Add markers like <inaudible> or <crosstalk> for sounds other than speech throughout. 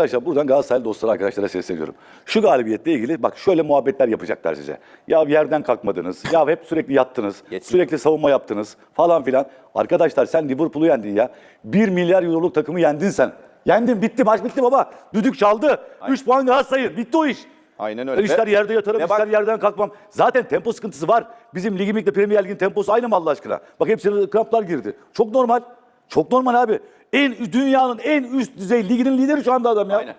Arkadaşlar buradan Galatasaraylı dostlar arkadaşlara sesleniyorum. Şu galibiyetle ilgili bak şöyle muhabbetler yapacaklar size. Ya yerden kalkmadınız. Ya hep sürekli yattınız. Sürekli savunma yaptınız falan filan. Arkadaşlar sen Liverpool'u yendin ya. 1 milyar euroluk takımı yendin sen. Yendin bitti maç bitti baba. Düdük çaldı. 3 puan Galatasaray'ın. Bitti o iş. Aynen öyle. Ve- yerde yatarım, bak- ister yerden kalkmam. Zaten tempo sıkıntısı var. Bizim ligimizle Premier Lig'in temposu aynı mı Allah aşkına? Bak hepsine kramplar girdi. Çok normal. Çok normal abi. En dünyanın en üst düzey liginin lideri şu anda adam ya. Aynen.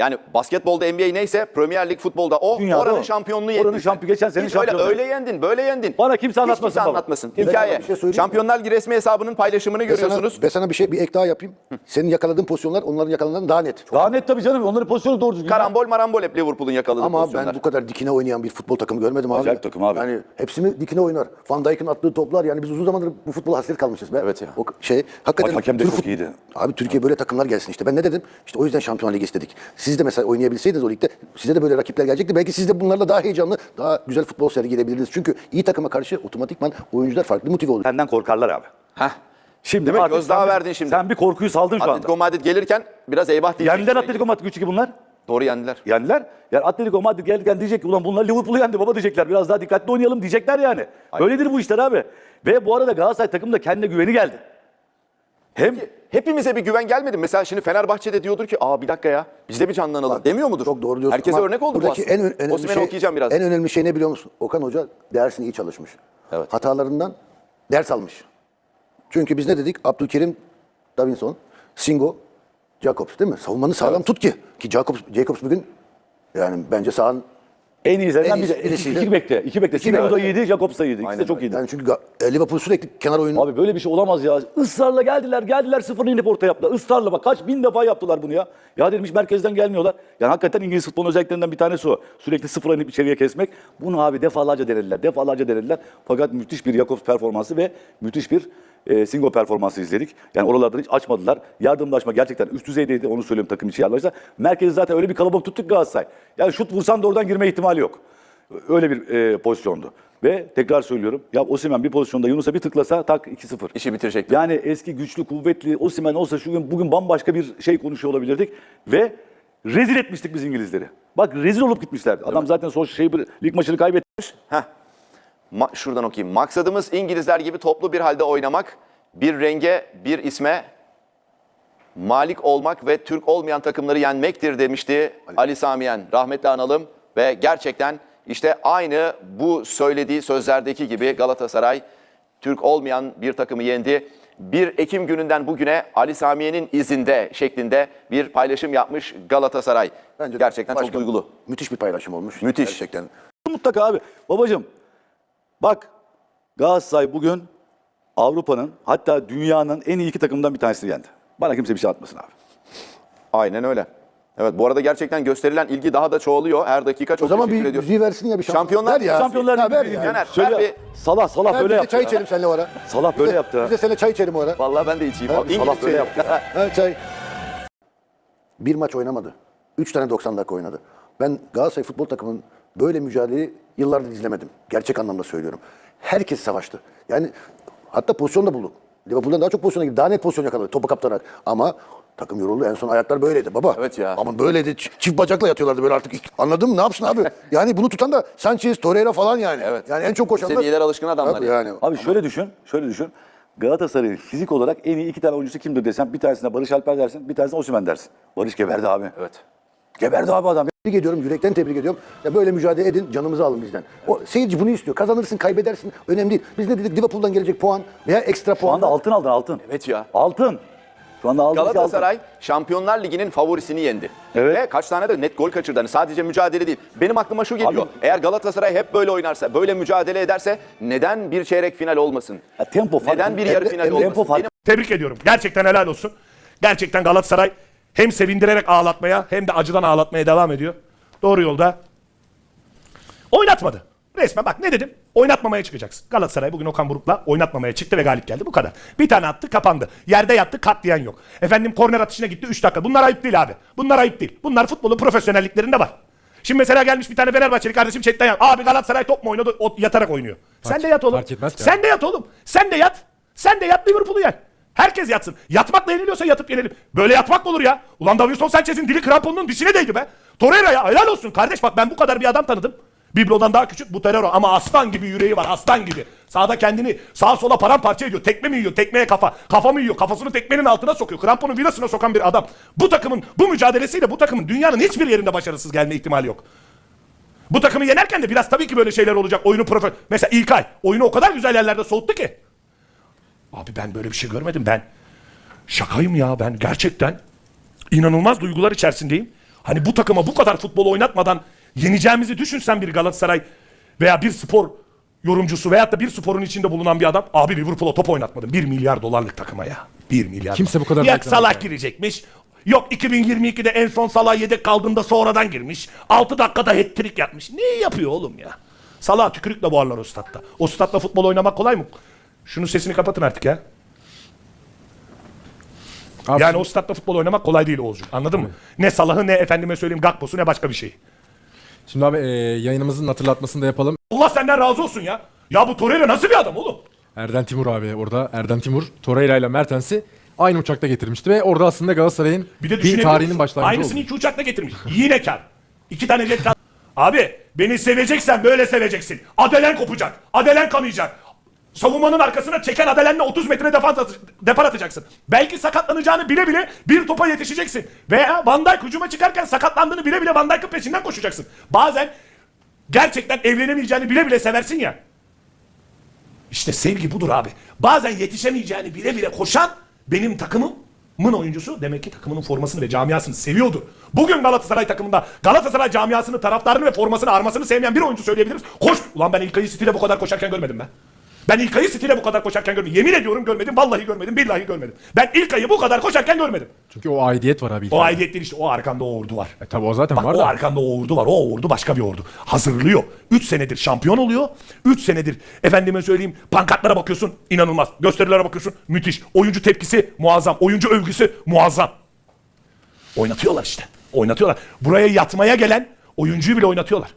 Yani basketbolda NBA neyse Premier Lig futbolda o Dünyada oranın o. şampiyonluğu Oranın yendin. sen. şampiyon- geçen senenin Hiç öyle, öyle yendin, böyle yendin. Bana kimse Hiç anlatmasın kimse baba. anlatmasın. Kimse Hikaye. bir şey söyleyeyim mi? Şampiyonlar Ligi resmi hesabının paylaşımını Ve sana, görüyorsunuz. ve sana bir şey bir ek daha yapayım. Senin yakaladığın pozisyonlar onların yakaladıklarından daha net. Daha net tabii canım. Onların pozisyonu doğru düzgün. Karambol marambol hep Liverpool'un yakaladığı Ama pozisyonlar. ben bu kadar dikine oynayan bir futbol takımı görmedim abi. Acayip takım abi. Yani hepsi mi dikine oynar? Van Dijk'in attığı toplar yani biz uzun zamandır bu futbola hasret kalmışız be. Evet ya. O şey hakikaten Bak hakem de Türk çok fut- iyiydi. Abi Türkiye böyle takımlar gelsin işte. Ben ne dedim? İşte o yüzden Şampiyonlar Ligi istedik. Siz de mesela oynayabilseydiniz o ligde size de böyle rakipler gelecekti. Belki siz de bunlarla daha heyecanlı, daha güzel futbol sergileyebilirdiniz. Çünkü iyi takıma karşı otomatikman oyuncular farklı motive olur. Senden korkarlar abi. Heh. Şimdi Değil mi? artık Gözdağı sen bir- verdin şimdi. Sen bir korkuyu saldın şu anda. Atletico Madrid gelirken biraz eyvah diyecek. Yendiler Atletico Madrid 3-2 bunlar. Doğru yendiler. Yendiler. Yani Atletico Madrid gelirken diyecek ki ulan bunlar Liverpool'u yendi baba diyecekler. Biraz daha dikkatli oynayalım diyecekler yani. Böyledir bu işler abi. Ve bu arada Galatasaray takım da kendine güveni geldi. Hem Hepimize bir güven gelmedi. mi? Mesela şimdi Fenerbahçe'de diyordur ki aa bir dakika ya biz de bir canlanalım demiyor mudur? Çok doğru diyorsun. Herkese Ama örnek oldu bu aslında. en ö- önemli Osimhen'i şey, okuyacağım biraz. En önemli şey ne biliyor musun? Okan Hoca dersini iyi çalışmış. Evet. Hatalarından ders almış. Çünkü biz ne dedik? Abdülkerim, Davinson, Singo, Jacobs değil mi? Savunmanı sağlam tut ki. Ki Jacobs, Jacobs bugün yani bence sahanın en iyilerinden En biri. iyisi- birisiyle. İki, iki bekte. İki bekte. Singo da iyiydi, Jacobs da iyiydi. İkisi de çok iyiydi. yani çünkü Ga- e, Liverpool sürekli kenar oyunu Abi böyle bir şey olamaz ya. Israrla geldiler, geldiler sıfırını inip ortaya yaptılar. Israrla bak kaç bin defa yaptılar bunu ya. Ya dedim hiç merkezden gelmiyorlar. Yani hakikaten İngiliz futbolun özelliklerinden bir tanesi o. Sürekli sıfıra inip içeriye kesmek. Bunu abi defalarca denediler, defalarca denediler. Fakat müthiş bir Jakobs performansı ve müthiş bir e, Singo performansı izledik. Yani oralardan hiç açmadılar. Yardımlaşma gerçekten üst düzeydeydi. Onu söyleyeyim takım içi yerlerse. Merkezi zaten öyle bir kalabalık tuttuk Galatasaray. Yani şut vursan da oradan girme ihtimali yok. Öyle bir e, pozisyondu. Ve tekrar söylüyorum. Ya Osimhen bir pozisyonda Yunus'a bir tıklasa tak 2-0. İşi bitirecekti. Yani eski güçlü, kuvvetli Osimhen olsa şu gün bugün bambaşka bir şey konuşuyor olabilirdik ve rezil etmiştik biz İngilizleri. Bak rezil olup gitmişlerdi. Adam zaten son şey lig maçını kaybetmiş. Heh. Ma- şuradan okuyayım. Maksadımız İngilizler gibi toplu bir halde oynamak, bir renge, bir isme malik olmak ve Türk olmayan takımları yenmektir demişti Ali Samiyen. Rahmetli analım ve gerçekten işte aynı bu söylediği sözlerdeki gibi Galatasaray Türk olmayan bir takımı yendi. 1 Ekim gününden bugüne Ali Samiye'nin izinde şeklinde bir paylaşım yapmış Galatasaray. Bence gerçekten çok duygulu. Müthiş bir paylaşım olmuş. Müthiş. Gerçekten. Mutlaka abi. Babacım bak Galatasaray bugün Avrupa'nın hatta dünyanın en iyi iki takımından bir tanesini yendi. Bana kimse bir şey atmasın abi. Aynen öyle. Evet bu arada gerçekten gösterilen ilgi daha da çoğalıyor. Her dakika çok O zaman teşekkür bir ediyorum. müziği versin ya bir şampiyon. Şampiyonlar ya. Şampiyonlar Ya ver ya. Caner, Şöyle ver bir- Salah Salah Ver, böyle yaptı. çay ya. içelim seninle o ara. Salah böyle yaptı. Biz de seninle çay içelim o ara. Vallahi ben de içeyim. İngilizce. Salah böyle yaptı. Ha, çay. Bir maç oynamadı. Üç tane 90 dakika oynadı. Ben Galatasaray futbol takımının böyle mücadeleyi yıllardır izlemedim. Gerçek anlamda söylüyorum. Herkes savaştı. Yani hatta pozisyon da buldu. Liverpool'dan daha çok pozisyona girdi. Daha net pozisyon yakaladı topu kaptarak. Ama takım yoruldu. En son ayaklar böyleydi baba. Evet ya. Ama böyleydi. Çift bacakla yatıyorlardı böyle artık. Anladın mı? Ne yapsın abi? <laughs> Yani bunu tutan da Sanchez, Torreira falan yani. Evet. Yani en çok koşanlar. Seviyeler alışkın adamlar Tabii yani. yani. Abi şöyle düşün, şöyle düşün. Galatasaray'ın fizik olarak en iyi iki tane oyuncusu kimdir desem bir tanesine Barış Alper dersin, bir tanesine Osimhen dersin. Barış geberdi abi. Evet. Geberdi abi adam. Tebrik ediyorum, yürekten tebrik ediyorum. Ya böyle mücadele edin, canımızı alın bizden. O seyirci bunu istiyor. Kazanırsın, kaybedersin. Önemli değil. Biz ne dedik? Liverpool'dan gelecek puan veya ekstra Şu puan. anda altın aldın altın. Evet ya. Altın. Şu anda aldın. Galatasaray Şampiyonlar Ligi'nin favorisini yendi. Evet. Ve kaç tane de net gol kaçırdı. Hani sadece mücadele değil. Benim aklıma şu geliyor. Abi- Eğer Galatasaray hep böyle oynarsa, böyle mücadele ederse neden bir çeyrek final olmasın? Ya tempo farkı. Neden bir yarı final Emre- olmasın? tempo farkı. Benim Tebrik ediyorum. Gerçekten helal olsun. Gerçekten Galatasaray hem sevindirerek ağlatmaya hem de acıdan ağlatmaya devam ediyor. Doğru yolda. Oynatmadı. Resmen bak ne dedim? Oynatmamaya çıkacaksın. Galatasaray bugün Okan Buruk'la oynatmamaya çıktı ve galip geldi. Bu kadar. Bir tane attı kapandı. Yerde yattı kat diyen yok. Efendim korner atışına gitti 3 dakika. Bunlar ayıp değil abi. Bunlar ayıp değil. Bunlar futbolun profesyonelliklerinde var. Şimdi mesela gelmiş bir tane Fenerbahçeli kardeşim chatten yaz. Abi Galatasaray top mu oynadı? O, yatarak oynuyor. Sen de yat oğlum. fark etmez ki Sen de yat oğlum. Sen de yat. Sen de yat Liverpool'u yen. Herkes yatsın. Yatmakla yeniliyorsa yatıp yenelim. Böyle yatmak mı olur ya? Ulan Davinson Sanchez'in dili kramponunun dişine değdi be. Torreira ya helal olsun kardeş bak ben bu kadar bir adam tanıdım. Biblo'dan daha küçük bu Torreira ama aslan gibi yüreği var aslan gibi. Sağda kendini sağa sola paramparça ediyor. Tekme mi yiyor? Tekmeye kafa. Kafa mı yiyor? Kafasını tekmenin altına sokuyor. Kramponun vidasına sokan bir adam. Bu takımın bu mücadelesiyle bu takımın dünyanın hiçbir yerinde başarısız gelme ihtimali yok. Bu takımı yenerken de biraz tabii ki böyle şeyler olacak. Oyunu profe... Mesela İlkay oyunu o kadar güzel yerlerde soğuttu ki. Abi ben böyle bir şey görmedim ben. Şakayım ya ben gerçekten inanılmaz duygular içerisindeyim. Hani bu takıma bu kadar futbol oynatmadan yeneceğimizi düşünsen bir Galatasaray veya bir spor yorumcusu veyahut da bir sporun içinde bulunan bir adam. Abi Liverpool'a top oynatmadım. 1 milyar dolarlık takıma ya. 1 milyar. Kimse bu kadar Yok beklemez Salah yani. girecekmiş. Yok 2022'de en son Salah yedek kaldığında sonradan girmiş. 6 dakikada hat-trick yapmış. Ne yapıyor oğlum ya? Salah tükürükle boğarlar o statta. O statta futbol oynamak kolay mı? Şunun sesini kapatın artık ya. Abi Yani o statta futbol oynamak kolay değil Oğuzcuğum. Anladın mı? Ne Salah'ı ne efendime söyleyeyim Gakpo'su ne başka bir şey. Şimdi abi e, yayınımızın hatırlatmasını da yapalım. Allah senden razı olsun ya. Ya bu Torreira nasıl bir adam oğlum? Erden Timur abi orada. Erden Timur Torreira ile Mertens'i aynı uçakta getirmişti ve orada aslında Galatasaray'ın Bir de düşünebiliyor tarihinin başlangıcı Aynısını oldu. iki uçakla getirmiş. Yine kar. İki tane jet. Abi beni seveceksen böyle seveceksin. Adelen kopacak. Adelen kanayacak. Savunmanın arkasına çeken Adelen'le 30 metre defans atı- depar atacaksın. Belki sakatlanacağını bile bile bir topa yetişeceksin. Veya Van Dijk hücuma çıkarken sakatlandığını bile bile Van Dijk'ın peşinden koşacaksın. Bazen gerçekten evlenemeyeceğini bile bile seversin ya. İşte sevgi budur abi. Bazen yetişemeyeceğini bile bile koşan benim takımımın oyuncusu demek ki takımının formasını ve camiasını seviyordur. Bugün Galatasaray takımında Galatasaray camiasını, taraftarını ve formasını, armasını sevmeyen bir oyuncu söyleyebiliriz. Koş! Ulan ben İlkay'ı City'de bu kadar koşarken görmedim ben. Ben İlkay'ı City'de bu kadar koşarken görmedim. Yemin ediyorum görmedim. Vallahi görmedim. Billahi görmedim. Ben İlkay'ı bu kadar koşarken görmedim. Çünkü o aidiyet var abi. O aidiyet değil işte. O arkanda o ordu var. E, tabii o zaten Bak var o da. arkanda o ordu var. O ordu başka bir ordu. Hazırlıyor. 3 senedir şampiyon oluyor. 3 senedir efendime söyleyeyim pankartlara bakıyorsun inanılmaz. Gösterilere bakıyorsun müthiş. Oyuncu tepkisi muazzam. Oyuncu övgüsü muazzam. Oynatıyorlar işte. Oynatıyorlar. Buraya yatmaya gelen oyuncuyu bile oynatıyorlar.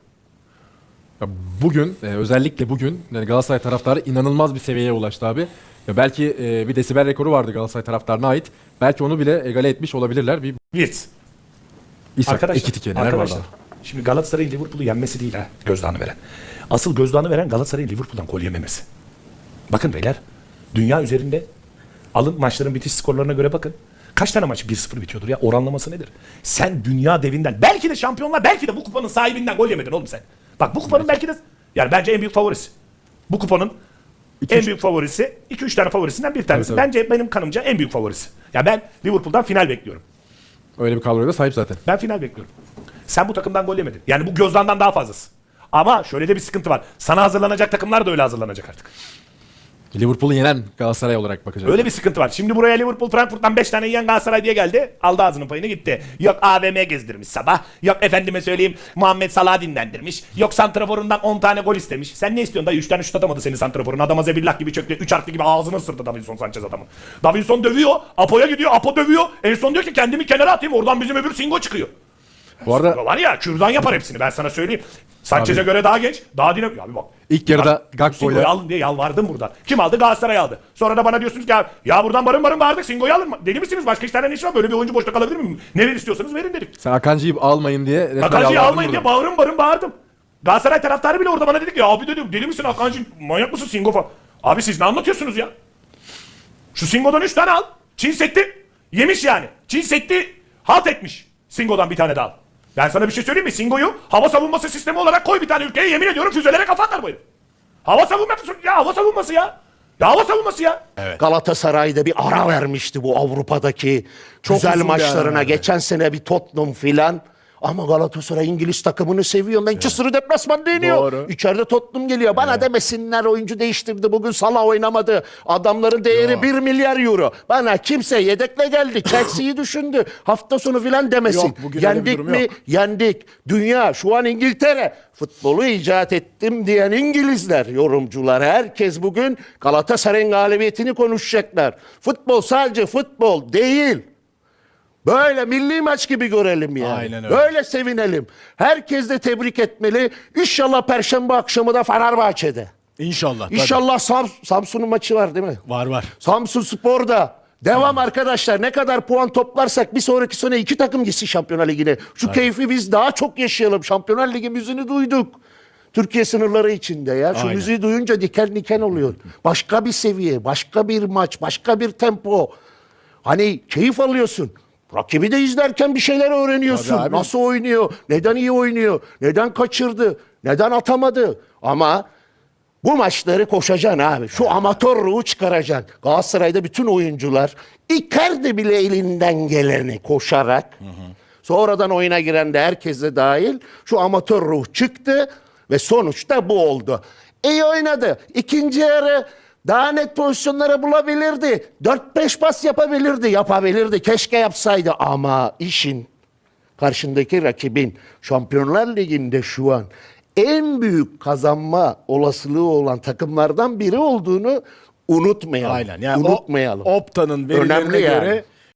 Bugün e, özellikle bugün yani Galatasaray taraftarı inanılmaz bir seviyeye ulaştı abi. Ya belki e, bir desibel rekoru vardı Galatasaray taraftarına ait. Belki onu bile egale etmiş olabilirler. Bir Wirtz. İshak, Arkadaşlar, Ekitike neler var arkadaşlar daha. şimdi Galatasaray'ın Liverpool'u yenmesi değil ha gözdağını veren. Asıl gözdağını veren Galatasaray'ın Liverpool'dan gol yememesi. Bakın beyler dünya üzerinde alın maçların bitiş skorlarına göre bakın. Kaç tane maç 1-0 bitiyordur ya oranlaması nedir? Sen dünya devinden belki de şampiyonlar belki de bu kupanın sahibinden gol yemedin oğlum sen. Bak bu kupanın belki de yani bence en büyük favorisi. Bu kupanın en büyük favorisi 2-3 tane favorisinden bir tanesi. Tabii. Bence benim kanımca en büyük favorisi. Ya ben Liverpool'dan final bekliyorum. Öyle bir kadroya da sahip zaten. Ben final bekliyorum. Sen bu takımdan gol yemedin. Yani bu gözdandan daha fazlası. Ama şöyle de bir sıkıntı var. Sana hazırlanacak takımlar da öyle hazırlanacak artık. Liverpool'u yenen Galatasaray olarak bakacağız. Öyle bir sıkıntı var. Şimdi buraya Liverpool Frankfurt'tan 5 tane yiyen Galatasaray diye geldi. Aldı ağzının payını gitti. Yok AVM gezdirmiş sabah. Yok efendime söyleyeyim Muhammed Salah dinlendirmiş. Yok santraforundan 10 tane gol istemiş. Sen ne istiyorsun dayı? 3 tane şut atamadı senin santraforun. Adama zebillah gibi çöktü. 3 harfli gibi ağzını ısırdı Davinson Sanchez adamın. Davinson dövüyor. Apo'ya gidiyor. Apo dövüyor. En son diyor ki kendimi kenara atayım. Oradan bizim öbür Singo çıkıyor. Bu arada Var ya kürdan yapar hepsini ben sana söyleyeyim. Sanchez'e göre daha genç, daha dinamik. Abi bak. İlk yarıda Gakpo Singo'yu alın diye yalvardım buradan. Kim aldı? Galatasaray aldı. Sonra da bana diyorsunuz ki ya, ya buradan barın barın bağırdık Singo'yu alın mı? Deli misiniz? Başka tane ne iş var? Böyle bir oyuncu boşta kalabilir mi? Ne ver istiyorsanız verin dedik. sen Akancı'yı almayın diye resmen Akancı'yı yalvardın almayın diye burada. bağırın barın bağırdım. Galatasaray taraftarı bile orada bana dedi ki ya abi dedim deli misin Akancı manyak mısın Singo falan. Abi siz ne anlatıyorsunuz ya? Şu Singo'dan 3 tane al. Çin setti. Yemiş yani. Çin setti. Halt etmiş. Singo'dan bir tane daha al. Ben sana bir şey söyleyeyim mi? Singo'yu hava savunması sistemi olarak koy bir tane ülkeye yemin ediyorum füzelere kafa atar bu herif. Hava savunması ya hava savunması ya. Ya hava savunması ya. Galatasaray'da bir ara vermişti bu Avrupa'daki güzel uzun bir maçlarına. verdi. Geçen sene bir Tottenham filan. Ama Galatasaray İngiliz takımını seviyor. Manchester'ı deplasman deniyor. Doğru. İçeride Tottenham geliyor. Bana demesinler oyuncu değiştirdi. Bugün Salah oynamadı. Adamların değeri 1 milyar euro. Bana kimse yedekle geldi. <coughs> Chelsea'yi düşündü. Hafta sonu filan demesin. Yok, bugün Yendik mi? yok. Yendik. Dünya şu an İngiltere. Futbolu icat ettim diyen İngilizler, yorumcular herkes bugün Galatasaray'ın galibiyetini konuşacaklar. Futbol sadece futbol değil. Böyle milli maç gibi görelim yani. Aynen öyle. Böyle sevinelim. Herkes de tebrik etmeli. İnşallah perşembe akşamı da Fenerbahçe'de. İnşallah. tabii. İnşallah Sam- Samsun'un maçı var değil mi? Var var. Samsun Spor'da Devam arkadaşlar. Ne kadar puan toplarsak bir sonraki sene iki takım gitsin Şampiyonlar Ligi'ne. Şu keyfi biz daha çok yaşayalım. Şampiyonlar Ligi müziğini duyduk. Türkiye sınırları içinde ya. Şu müziği duyunca diken diken oluyor. Başka bir seviye, başka bir maç, başka bir tempo. Hani keyif alıyorsun. Rakibi de izlerken bir şeyler öğreniyorsun. Tabii abi. Nasıl oynuyor? Neden iyi oynuyor? Neden kaçırdı? Neden atamadı? Ama bu maçları koşacaksın abi. Şu amatör ruhu çıkaracaksın. Galatasaray'da bütün oyuncular Icardi bile elinden geleni koşarak sonradan oyuna giren de herkes de dahil şu amatör ruh çıktı ve sonuçta bu oldu. İyi oynadı. İkinci yarı daha net pozisyonları bulabilirdi. 4-5 pas yapabilirdi, yapabilirdi. Keşke yapsaydı ama işin karşındaki rakibin Şampiyonlar Ligi'nde şu an en büyük kazanma olasılığı olan takımlardan biri olduğunu unutmayalım. Aynen. Yani unutmayalım. O, Opta'nın verilerine Önemli yani. göre